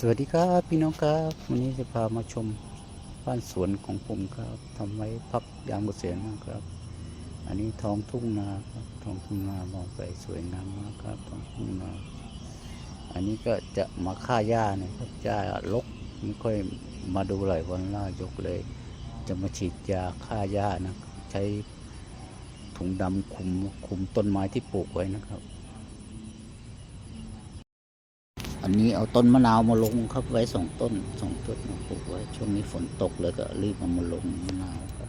สวัสดีครับพี่น้องครับวันนี้จะพามาชมบ้านสวนของผมครับทำไว้พักยามเกษียณนะครับ อันนี้ท้องทุ่งนาครับท้องทุ่งนามองไปสวยงามมากครับท้องทุ่งนาอันนี้ก็จะมาฆ่าหญ้านะครับหญ้ารกไม่ค่อยมาดูหลายวันล่ายกเลย จะมาฉีดยาฆ่าหญ้านะใช้ถุงดำคุมคุมต้นไม้ที่ปลูกไว้นะครับ อันนี้เอาต้นมะนาวมาลงครับไว้สองต้นสองต้นมาปลูกไว้ช่วงนี้ฝนตกเลยก็รีบเอามาลงมะนาวครับ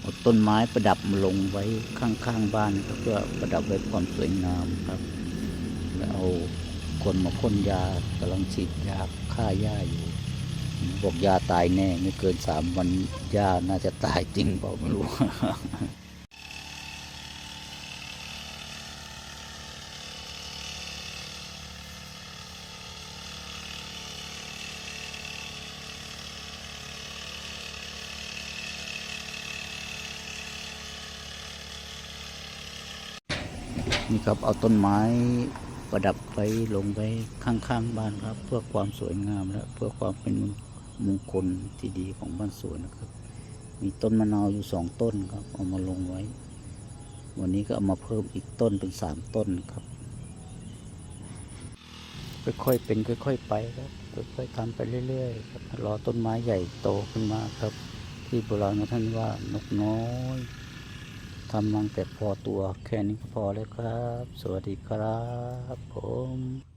เอาต้นไม้ประดับมาลงไว้ข้างๆบ้านครับเพื่อประดับไว้ความสวยงามครับแล้วเอาคนมาพ่นยากำลังฉีดยาฆ่าหญ้าอยู่บอกยาตายแน่ ไม่เกินสามวันหญ้าน่าจะตายจริงเปล่าไม่รู้ นี่ครับเอาต้นไม้ประดับไว้ลงไว้ข้างๆบ้านครับ เพื่อความสวยงามและเพื่อความเป็นมงคลที่ดีของบ้านสวนนะครับ มีต้นมะนาวอยู่สองต้นครับ เอามาลงไว้ วันนี้ก็เอามาเพิ่มอีกต้นเป็นสามต้นครับ ค่อยๆเป็นค่อย ๆ ไปครับค่อยๆทำไปเรื่อยๆครับรอต้นไม้ใหญ่โตขึ้นมาครับ ที่โบราณท่านว่านกน้อย ทำมังแต่พอตัวแค่นี้ก็พอแล้วครับ สวัสดีครับผม